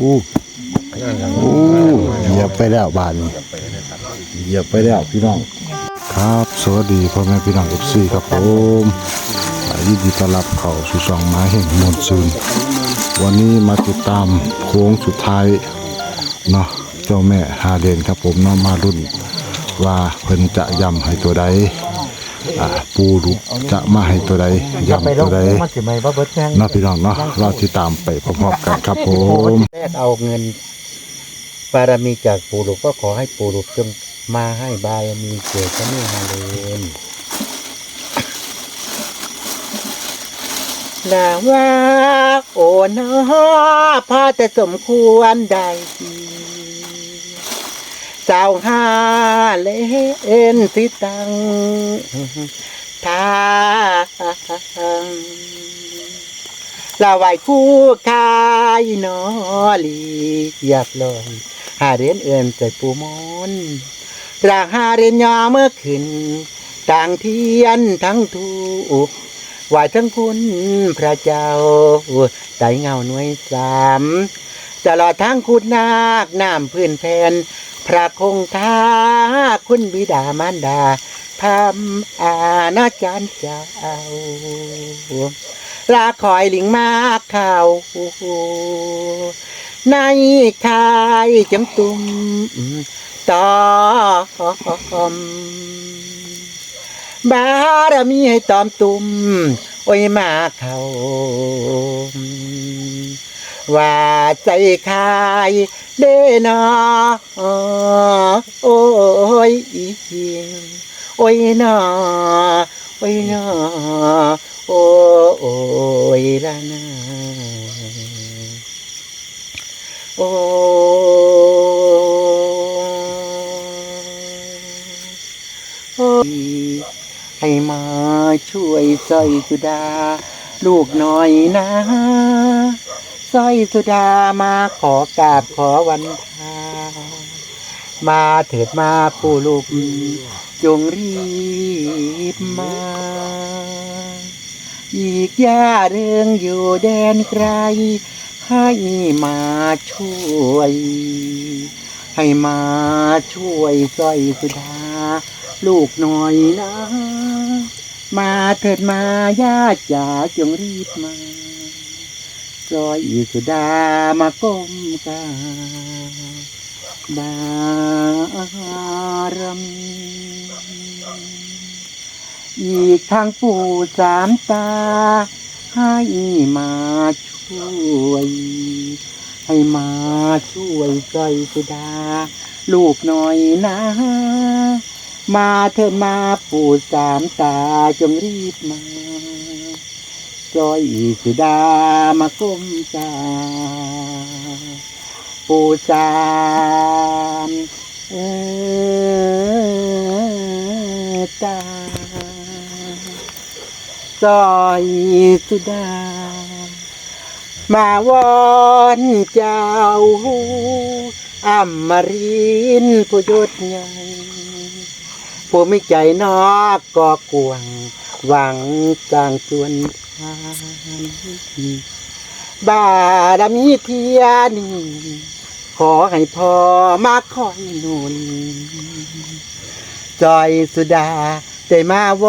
อู้โอ้เหยียบไปแล้วบานนี้เหยียบไปแล้วพี่น้อง ครับ สวัสดีพ่อแม่พี่น้องเอฟซีครับผมยินดีต้อนรับเข้าสู่ช่องไม้แห่งมวลซืนวันนี้มาติดตามโค้งสุดท้ายเนาะเจ้าแม่ฮาเดนครับผมเนาะมารุ่นว่าเพิ่นจะยำให้ตัวใด อ่าปูดุจะมาให้ตัวใดย้ำตัวใดมันสิไม่ว่าเบิดแจ้งเนาะพี่น้องเนาะเราติดตามไปพร้อมๆกันครับผมแรกเอาเงินบารมีจากปู่หลวงก็ขอให้ปู่หลวงจงมาให้บารมีเกิดพระนิฮาเลนลาว่าโอ้นอพอจะสมควรได้ดี สาวหาเลนสิตังทางลาไหวคู่กายนอลีอยากลอยหาเรียนเอื่นใจปูมอนรางหาเรียนยอเมื่อขึ้นต่างเทียนทั้งทูกไหวทั้งคุณพระเจ้าใจเงาหน่วยสามตลอดทั้งคุณนาคน้ำพื้นแผ่น พระคงคาคุณบิดามารดาพามอาณาจารย์เจ้าลาคอยลิงมากข่าวในคายจังตุมตอมบารมีให้ตอมตุมโอ้ยมาเขา ว่าใจคายเด้นอโอ้ยโอ้ยนอโอ้ยนอโอ้โอ้ยละนาโอ้ยให้มาช่วยสร้อยสุดา ลูกหน่อยนะ สร้อยสุดามาขอกราบขอวันทา มาเถิดมาผู้ลูกจงรีบมา อีกย่าเรื่องอยู่แดนไกล ให้มาช่วย ให้มาช่วยสร้อยสุดา ลูกหน่อยนะ มาเถิดมาญาติจ๋าจงรีบมา สร้อยสุดามาก้มกราบบารมีอีกทางปู่สามตา ให้มาช่วย ให้มาช่วยใจสุดา ลูกหน่อยนะ มาเถิดมาปู่สามตาจงรีบมา จอยสุดามาก้มตาปู่สามเออตาซอยสุดา มาวอนเจ้าอมมารินผู้ยศใหญ่ผู้ไม่ใจนอกก็กวง หวังสร้างส่วน บารมีเทียนีขอให้พ่อมาคอยหนุนจอยสุดาได้มาว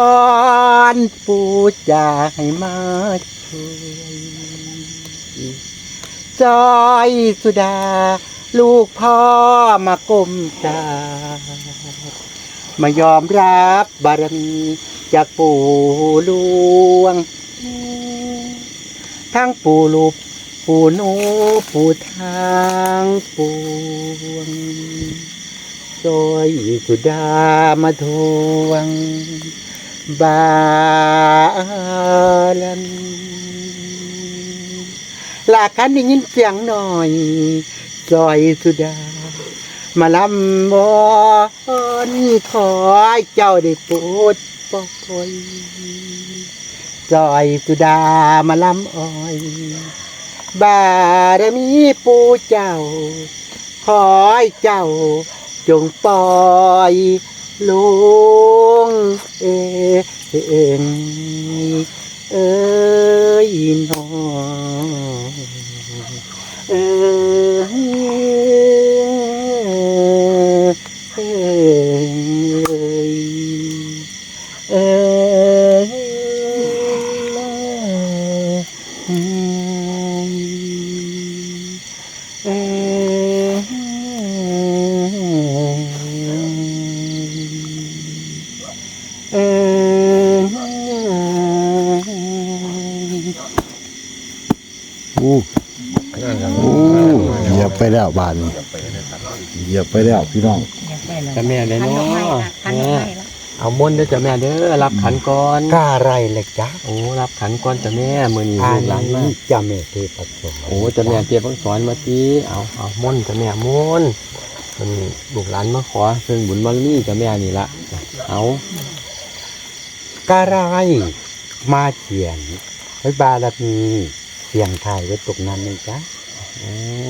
อนปูจาให้มาช่วยจอยสุดา ลูกพ่อมาก้มตามายอมรับบารมี จากปู่หลวง ทั้งปู่ลูกปู่โนปู่ทางปวงโดยสุดามาทวง บาลันลาคันได้ยินเสียงหน่อยจอยสุดา มาลำบอนขอเจ้าได้โปรดปล่อยจอยสุดามาลำอ้อย บารมีปูเจ้า ขอให้เจ้า จงปล่อยลุงเองเอ้ยนอเออ เอย บไปแล้วบานนี้เหยียบไปแล้วพี่น้องจะแม่ได้ขันเนาดอกไม้ละะขันดอกแม่ไม้ละเอามนต์เด้อจ้ะแม่เด้อรับขันก่อนกาอะไรเลยจ๊ะโอ้รับขันก่อนจ้ะแม่มื้อนี้อัลูนกหลานมานี้จะเมเทปัสสวโอ้จ้ะแม่เตรียมสอนมาติเอาเอามนต์จ้ะแม่มนต์มันลูกหลานมาขอซึ่งบุญบารมีจ้ะแม่นี่ละเอากาไรมาเขียนไว้บารมีเสียงไทายไว้ตรงนั้นเลยจ๊ะอืม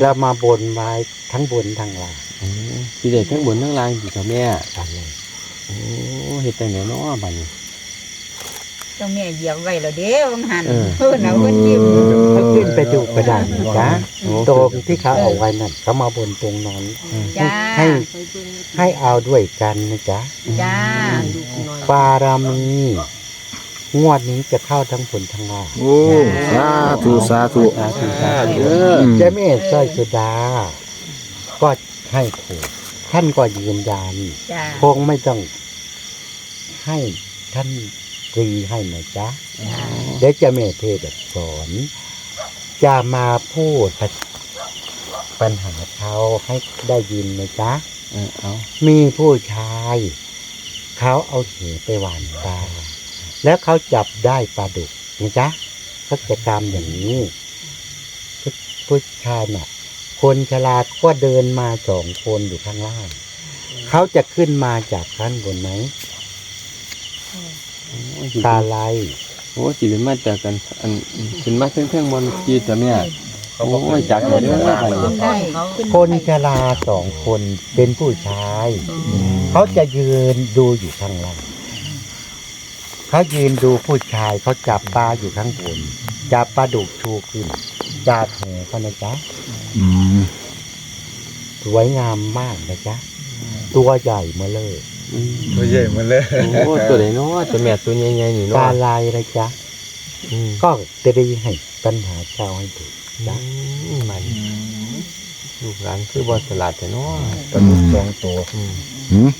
แล้วมาบนไว้ทั้งบนทั้งล่างอืมสิได้ทั้งบนทั้งล่างสิจ้ะแม่กันเลยโอ้เฮ็ดจังไดเนาะบัดนี้เจ้าแม่เหยียบไว้แล้วเด้วังหันเออเพิ่นเอาเพิ่นยิ้มถ้าขึ้นไปดูกระดานนะจ๊ะโอ้ตรงที่เขาเอาไว้นั่นเขามาบนตรงนั้นจ้าให้ให้เอาด้วยกันนะจ๊ะจ้าบารมี งวดนี้จะเข้าทั้งผลทั้งล่างโอ้สาธุสาธุสาธุสาธุเด้ออืมเจ้าแม่สร้อยสุดา ก็ให้ถูกท่านก็ยืนยันจ้าคงไม่ต้องให้ท่านตรีให้นะจ๊ะจ้าเดี๋ยวเจะเมเทศสอนจะมาพูดปัญหาเขาให้ได้ยินนะจ๊ะ เออเอา มีผู้ชาย เขาเอาเหไปหวานปลา แล้วเขาจับได้ปลาดุกนะจ๊ะเขาจะกรรมอย่างนี้ผู้ผู้ชายน่ะ คนฉลาดก็เดินมาสองคนอยู่ข้างล่าง เขาจะขึ้นมาจากข้างบนไหมโอ้สิกาไลโอ้สิเป็นมาจากกันอันเป็นมาเพ่งๆบนจีจ้ะแม่โอ้ยจากไหนเด้อบัดนี้ขึ้นได้ขึ้นคนชราสองคนเป็นผู้ชาย เขาจะยืนดูอยู่ข้างล่าง เขายืนดูผู้ชายเขาจับปลาอยู่ข้างบนจับปลาดุกชูขึ้นจาดแหเขานะจ๊ะอืมสวยงามมากนะจ๊ะตัวใหญ่มาเลยอืมตัวใหญ่เหมือนเลยโอ้ตัวไหนเนาะจ้ะแม่ตัวใหญ่ๆนี่ปเนาะลาลายนะจ๊ะอืมก็จะได้ให้ปัญหาเจ้าให้ถูกอืมมันลูกหลานคือบ่สลัดแต่เนาะกระดูกสองตัวอืมหืม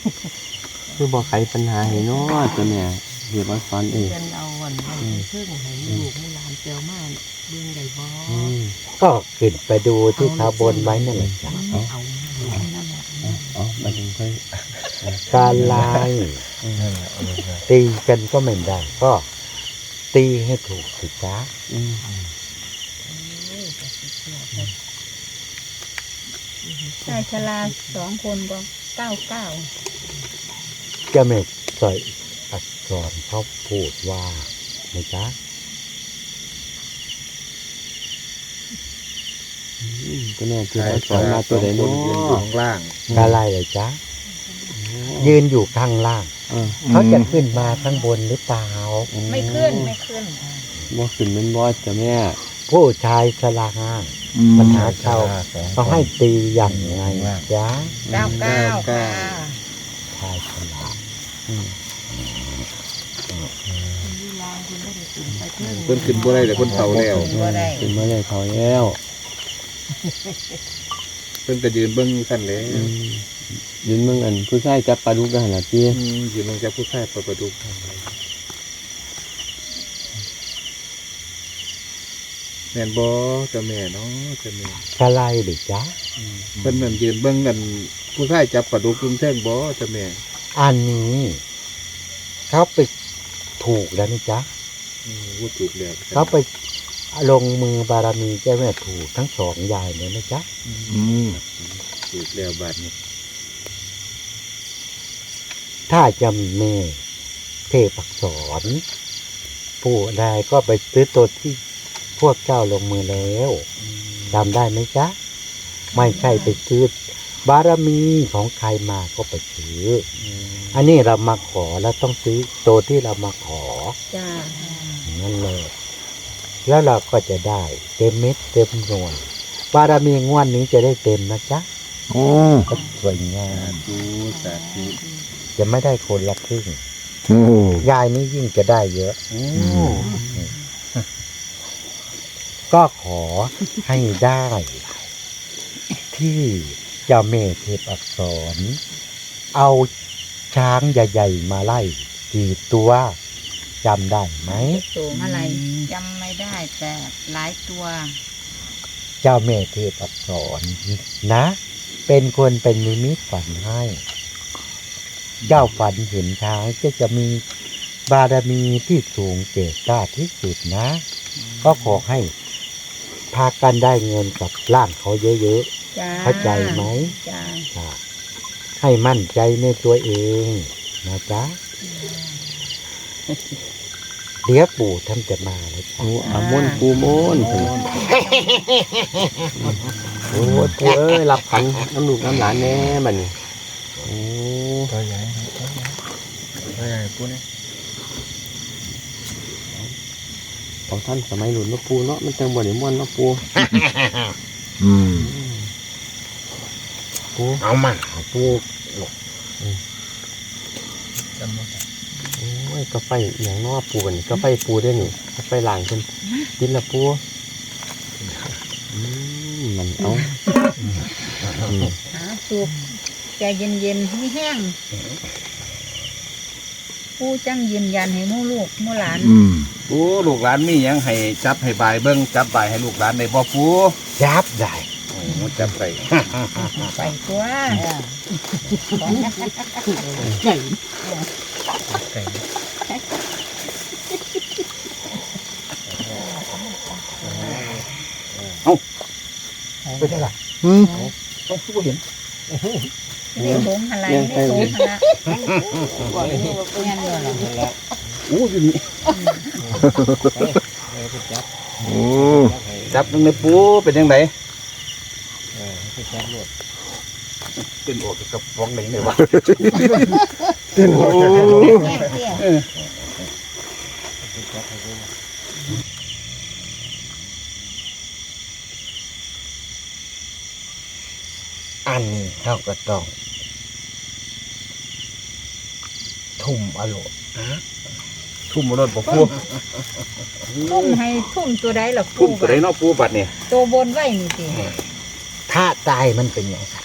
คือบ่ไขปัญหาให้เนาะจ้ะแม่ เรียกว่าสอนเอง เป็นเอาวันวันเพิ่งให้ลูกให้หลานเจียวมาเบิ่งได้บ่อืมก็ขึ้นไปดูที่เขาบนไว้นั่นแหละจ๊ะเอาเอานั่นแหละอ๋อบัดนี้ค่อยการลายตีกันก็ไม่ได้ ก็ตีให้ถูกสิจ๊ะอืมชายชราสองคนก็เก้าเก้าจะเม็ดใส่ อักษรเขาพูดว่านะจ๊ะอืมจ้ะแม่คือว่าสอนมาตัวไหนเนาะล่างกาไลเลยจ๊ะยืนอยู่ข้างล่างเออเขาจะขึ้นมาข้างบนหรือเปล่าไม่ขึ้นไม่ขึ้นบ่ขึ้นแม่นบ่จ้ะแม่ผู้ชายสลาปัญหาเขาเขาให้ตีอย่างไงจ๊ะเก้าเก้าค่ะชายสลา เพิ่งเพิ่นขึ้นบ่ได้แต่เพิ่นเฒ่าแล้วบ่ได้ขึ้นมาเลยเขาแล้วเพิ่นก็ยืนเบิ่งคั่นแหล้วอืมยืนเมืองอันผู้ชายจับปลาดุกกันหั่นล่ะติอืมยืนลงจากผู้ชายเปิดประตูแม่นบ่เจ้าแม่เนาะเจ้าแม่กาไลหรือจ๊ะอืมเพิ่นนั่นยืนเบิ่งกันผู้ชายจับปลาดุกลุงเท่งบ่เจ้าแม่อันนี้ เขาไปถูกแล้วนี่จ๊ะ อืมพูดถูกแล้วเขาไปลงมือบารมีเจ้าแม่ถูกทั้งสองยายเลยนะจ๊ะอืมถูกแล้วบัดนี้ถ้าจะเมเทพอักษรผู้ใดก็ไปซื้อตัวที่พวกเจ้าลงมือแล้วจำได้ไหมจ๊ะ ไม่ใช่ไปซื้อบารมีของใครมาก็ไปซื้ออืมอันนี้เรามาขอแล้วต้องซื้อตัวที่เรามาขอจ้า นั่นเลยแล้วเราก็จะได้เต็มเม็ดเต็มหน่วยบารมีงวดนี้จะได้เต็มนะจ๊ะโอ้ก็สวยงามดูสาธุจะไม่ได้คนละครึ่งโอ้ยายนี่ยิ่งจะได้เยอะก็ขอให้ได้ ที่เจ้าแม่เทพอักษร เอาช้างใหญ่ ๆ มาไล่กี่ตัว จำได้ไหมโตมาอะไรจำไม่ได้แต่หลายตัว เจ้าแม่เทพอักษรนะ เป็นคนเป็นนิมิตฝันให้ เจ้าฝันเห็นช้างก็จะมีบารมีที่สูงเก่กล้าที่สุดนะ ก็ขอให้พากันได้เงินกับร่างเขาเยอะจ้าๆเข้าใจไหมจ้าจ้ะให้มั่นใจในตัวเองนะจ๊ะ เดี๋ยวปู่ท่านจะมาแล้วจ้ะโอ้อาม่วนปูม่วนเพิ่นโอ้ยปูเอ้ยรับขันน้ำลูกน้ำหลานแน่บัดนี้โอ้ตัวใหญ่ตัวใหญ่ปูนี่ของท่านสมัยหลุนเนาะปูเนาะมันจังบ่ได้ม่วนเนาะปูอืมปูเอามาปู่จำไม่ได้โอ้ยกาแฟอหย่างเนอปูบัดนี้กาแฟปูได้นี่กาแฟล้างเพิ่นกินละปูอืมมันเอาอืมหาสูบใจเย็นๆไม่แห้งผู้จังยืนยันให้หมู่ลูกหมู่หลานอืมปูลูกหลานมีหยังให้จับให้บายเบิ้งจับบายให้ลูกหลานได้บ่ปูจับได้โอ้จับไปไปตัวไปได้ละอืมต้องปูเห็นได้โถมอะไรได้โถมอะไรโอ้อยู่นี่โอ้จับตรงในปูเป็นยังไงเป็นออกกับฟองไหนเลยวะโอ้อันนี้ เขาก็ต้อง ทุ่มอารมณ์ทุ่มรถบ่ปูทุ่มให้ทุ่มตัวใดล่ะทุ่มปูตัวไหนเนาะปูบัดเนี่ยตัวบนไว้นี่สิถ้าตายมันเป็นอย่างไร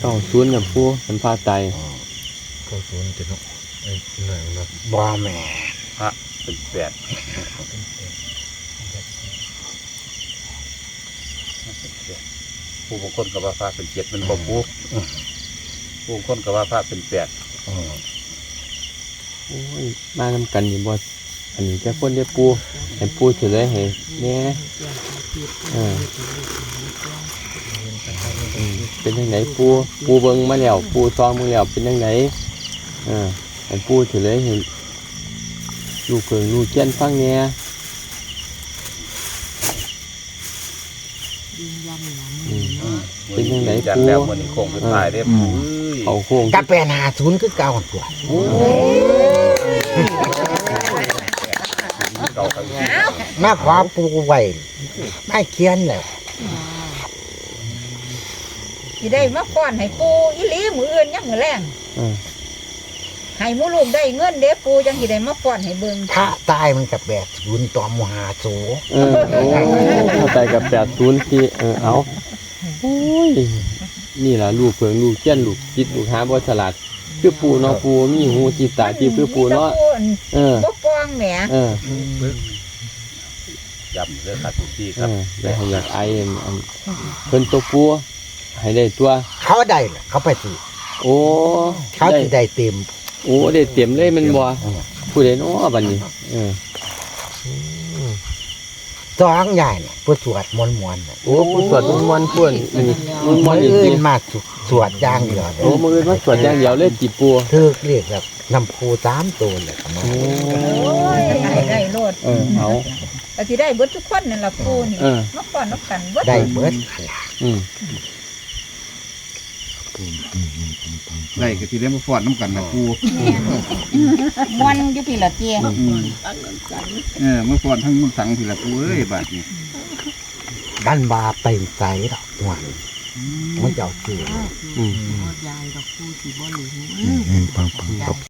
เก้าศูนย์กับปูเป็นพาไตก็สูนจะนก หนึ่งนะบอแม่เป็นแปดผู้บางคนก็ว่าพระเป็นเจ็ดมันบ่ปูผู้บางคนก็ว่าพระเป็นแปดอืมโอ้ยมานำกันอยู่บ่อันนี้จะคนได้ปูให้ปูเฉลยให้แหน่เอออืมเป็นยังไงปูปูเบิ่งมาแล้วปูซองมือแล้วเป็นยังไง เออให้ปูเฉลยให้ลูกเกิงลูกเจี้ยนฟังแหน่ยืนยันหลังอืมเนาะเป็นยังไงจัดปูแล้วมันนี่คงเป็นตายได้ปูเอ้ยเขาโค้งกาแฟหาศูนย์คือเก่าตัวเก่าไปมาขอปูไว้ไม่เคียนแล้วสิได้มาป้อนให้ปูอีหลีมืออื่นยังมือแรงเออ ให้หมู่ลูกได้เงินเด้ปูจังสิได้มาป้อนให้เบิ่งถ้าตายมันกับแบบศูนย์ต่อมหาสูเออโอ้เข้าใจกับแปดศูนย์ที่เออเอาโอ้ยนี่ล่ะลูกเพิงลูกเจี้ยนลูกจิตลูกหาบ่ฉลาดคือปูเนาะปูมีหูจิตตาจิตคือปูเนาะมีแต่ปูอันเออบ่ป้องแหมเออย้ำเรื่องขัดทุกทีคเอรับออยากให้อยากไออันอันเพิ่นตัวปูให้ได้ตัว เขาได้เหรอเขาไปสิโอ้เขาได้จะได้เต็ม โอ้ได้เต็มเลยแมันบ่ผู้ใดเนาะบัดนี้เออสองใหญ่เนี่ยผู้สวดมนต์มวนน่ะโอ้ผู้สวดมนต์เพิ่นนี่มนต์มมืนอต์อีกอื่ทีนมาสวสวดอย่างเดียวเลยโอ้มื้ออื่นมาสวดอย่างเดียวเลยจิปูถือเรียกแบบนำภูสามตัวเลยครับโอ้โอ้ยได้ได้โลดเออเอาก็สิได้เบิดทุกคนนั่นล่ะปูนี่เออมาป้อนนับกันเบิดได้เบิดอืม ไล่ก็สิได้มาฟอนน้ำกันนะปูม่วนอยู่พี่ละเตี้ยเออมาฟอนทั้งมึงสังทีละปูเอ้ยบาดนี้บ้านบาเป็นใจดอกหวานมันจะเอาเสืออืมยายดอกผู้สิบ่หลิงอืมปังปัง